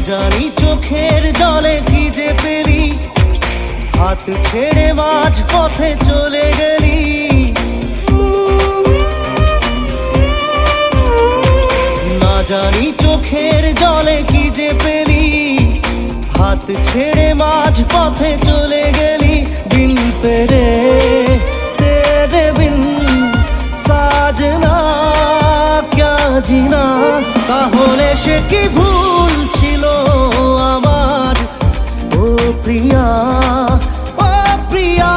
জানি চোখের জলে যে পেরি হাত ছেড়ে মাঝ পথে চলে গেলি। না জানি চোখের জলে কি যে পেরি হাত ছেড়ে মাঝ পথে চলে গেলি। দিন পেরে তেরে সাজনা তাহলে সে কি ভুল? ছিল প্রিয়া ও প্রিয়া।